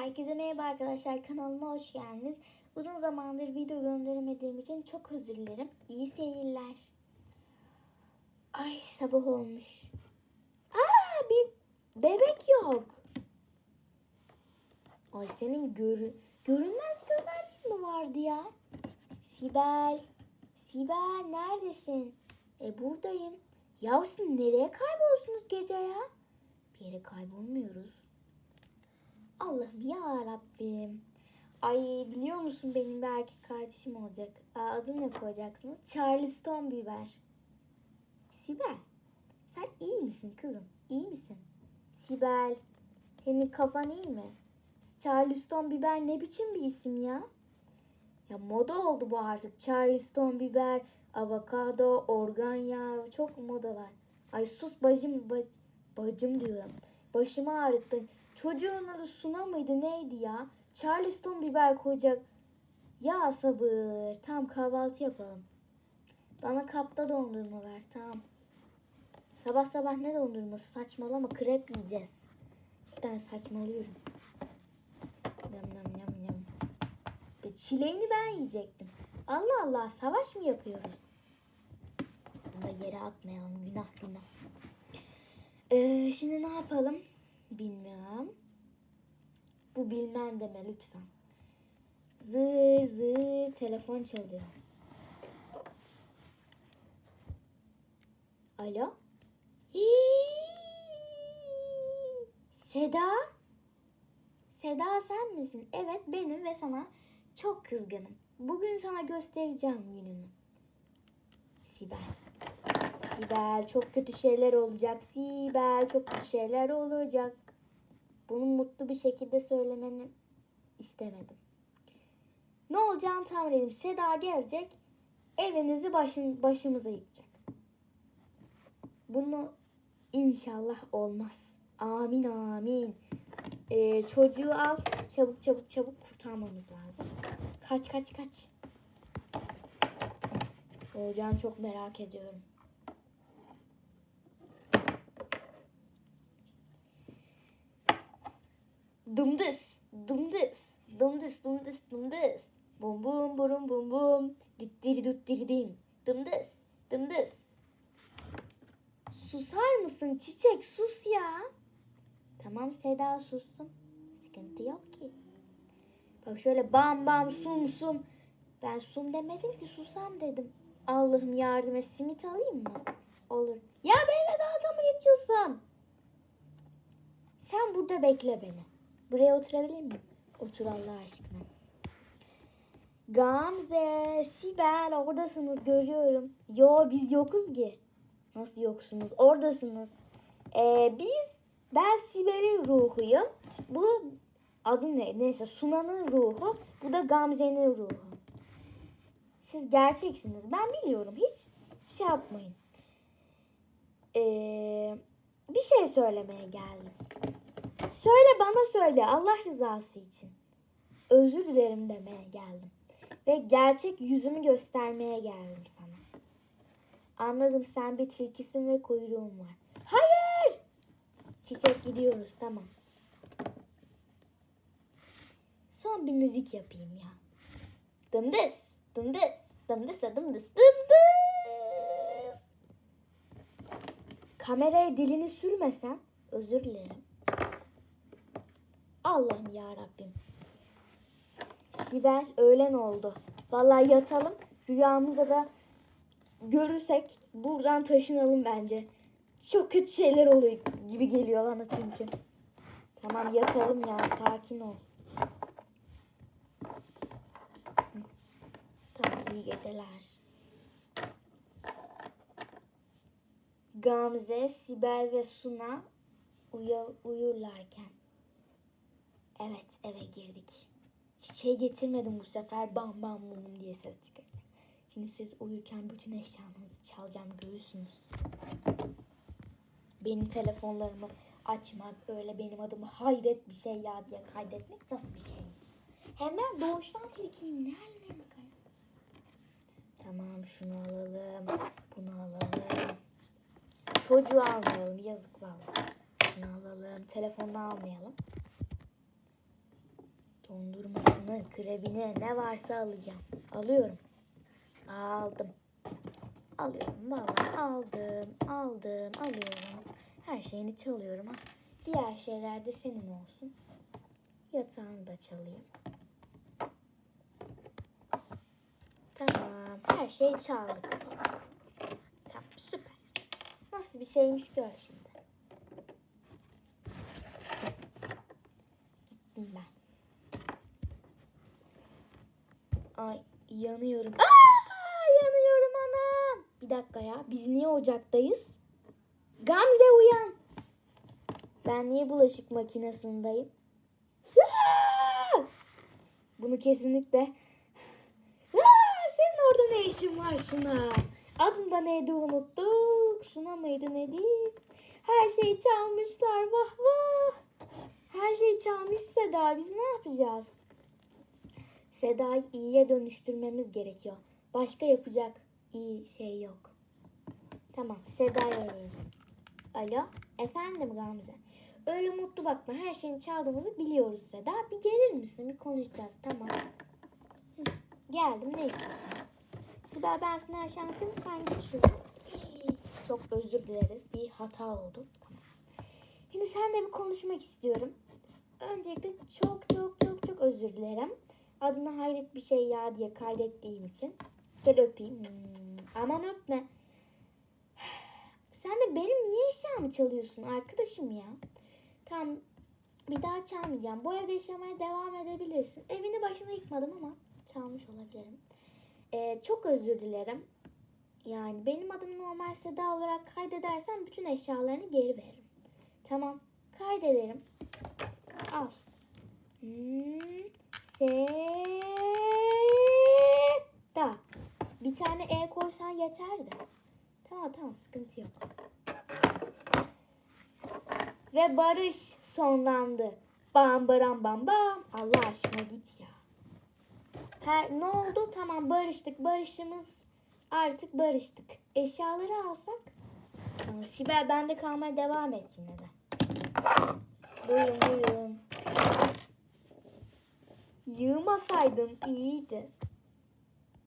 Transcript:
Herkese merhaba arkadaşlar kanalıma hoş geldiniz. Uzun zamandır video gönderemediğim için çok özür dilerim. İyi seyirler. Ay sabah olmuş. Aa bir bebek yok. Ay senin görü görünmez bir mi vardı ya? Sibel. Sibel neredesin? E buradayım. Ya siz nereye kaybolsunuz gece ya? Bir yere kaybolmuyoruz. Allah'ım ya Rabbim. Ay biliyor musun benim bir erkek kardeşim olacak. Aa, adını ne koyacaksınız? Charleston biber. Sibel. Sen iyi misin kızım? İyi misin? Sibel. Senin kafan iyi mi? Charleston biber ne biçim bir isim ya? Ya moda oldu bu artık. Charleston biber, avokado, organ yağı çok modalar. Ay sus bacım, bac- bacım diyorum. Başımı ağrıttın. Çocuğun adı Suna mıydı neydi ya? Charleston biber koyacak. Ya sabır. Tamam kahvaltı yapalım. Bana kapta dondurma ver tamam. Sabah sabah ne dondurması saçmalama krep yiyeceğiz. Cidden saçmalıyorum. Yam yam yam yam. E, çileğini ben yiyecektim. Allah Allah savaş mı yapıyoruz? Bunu da yere atmayalım günah günah. Ee, şimdi ne yapalım? Bilmem. Bu bilmem deme lütfen. Zır zır telefon çalıyor. Alo? Hii! Seda? Seda sen misin? Evet benim ve sana çok kızgınım. Bugün sana göstereceğim gününü. Sibel. Sibel çok kötü şeyler olacak. Sibel çok kötü şeyler olacak. Bunu mutlu bir şekilde söylemeni istemedim. Ne olacağını tahmin edeyim. Seda gelecek. Evinizi başın, başımıza yıkacak. Bunu inşallah olmaz. Amin amin. Ee, çocuğu al. Çabuk çabuk çabuk kurtarmamız lazım. Kaç kaç kaç. Olacağını çok merak ediyorum. Dımdız, dımdız, dımdız, dımdız, dımdız. Bum bum burum bum bum. Dittiri duttiri dim. Dımdız, dımdız. Susar mısın çiçek sus ya. Tamam Seda sustum. Sıkıntı yok ki. Bak şöyle bam bam sum sum. Ben sum demedim ki susam dedim. Allah'ım yardım et simit alayım mı? Olur. Ya benimle dalga mı geçiyorsun? Sen burada bekle beni. Buraya oturabilir miyim? Otur Allah aşkına. Gamze, Sibel oradasınız görüyorum. Yo biz yokuz ki. Nasıl yoksunuz? Oradasınız. Ee, biz, ben Sibel'in ruhuyum. Bu adı ne? Neyse Suna'nın ruhu. Bu da Gamze'nin ruhu. Siz gerçeksiniz. Ben biliyorum. Hiç şey yapmayın. Ee, bir şey söylemeye geldim. Söyle bana söyle Allah rızası için. Özür dilerim demeye geldim. Ve gerçek yüzümü göstermeye geldim sana. Anladım sen bir tilkisin ve kuyruğun var. Hayır! Çiçek gidiyoruz tamam. Son bir müzik yapayım ya. Dımdız, dımdız, dımdız, dımdız, dımdız. Kameraya dilini sürmesen özür dilerim. Allah'ım ya Rabbim. Sibel öğlen oldu. Vallahi yatalım. Rüyamıza da görürsek buradan taşınalım bence. Çok kötü şeyler oluyor gibi geliyor bana çünkü. Tamam yatalım ya sakin ol. Tamam iyi geceler. Gamze, Sibel ve Suna uyu- uyurlarken. Evet eve girdik. Çiçeği getirmedim bu sefer bam bam bum diye ses çıkaracak. Şimdi siz uyurken bütün eşyalarınızı çalacağım görürsünüz. Benim telefonlarımı açmak öyle benim adımı hayret bir şey ya diye kaydetmek nasıl bir şeymiş. Hem ben doğuştan tilkiyim ne haline. Tamam şunu alalım. Bunu alalım. Çocuğu almayalım yazık vallahi. Şunu alalım. Telefonunu almayalım. Krebini ne varsa alacağım. Alıyorum. Aldım. Alıyorum vallahi aldım, aldım, alıyorum. Her şeyini çalıyorum ha. Diğer şeyler de senin olsun. Yatağını da çalayım. Tamam, her şeyi çaldık. Tamam, süper. Nasıl bir şeymiş gör şimdi. Gittim ben. Ay yanıyorum. Aa, yanıyorum anam. Bir dakika ya. Biz niye ocaktayız? Gamze uyan. Ben niye bulaşık makinesindeyim? Bunu kesinlikle... Aa, senin orada ne işin var Suna? Adın da neydi unuttuk. Suna mıydı neydi? Her şeyi çalmışlar. Vah vah. Her şeyi çalmış Seda. Biz ne yapacağız? Seda'yı iyiye dönüştürmemiz gerekiyor. Başka yapacak iyi şey yok. Tamam Seda'yı arayayım. Alo efendim Gamze. Öyle mutlu bakma her şeyin çaldığımızı biliyoruz Seda. Bir gelir misin bir konuşacağız tamam. Geldim ne istiyorsun? Sibel ben sana her sen git şuraya. Çok özür dileriz bir hata oldu. Tamam. Şimdi seninle bir konuşmak istiyorum. Öncelikle çok çok çok çok özür dilerim. Adına hayret bir şey ya diye kaydettiğim için. Gel öpeyim. Hmm, aman öpme. Sen de benim niye eşyamı çalıyorsun arkadaşım ya? Tamam bir daha çalmayacağım. Bu evde yaşamaya devam edebilirsin. Evini başına yıkmadım ama çalmış olabilirim. Ee, çok özür dilerim. Yani benim adım normal Seda olarak kaydedersen bütün eşyalarını geri veririm. Tamam kaydederim. Al. Hmm, Seda. Bir tane E koysan yeter de. Tamam tamam sıkıntı yok. Ve barış sonlandı. Bam baram bam bam. Allah aşkına git ya. Her ne oldu? Tamam barıştık. Barışımız artık barıştık. Eşyaları alsak. Tamam, Sibel bende kalmaya devam et yine de. Buyurun buyurun. Yığmasaydın iyiydi.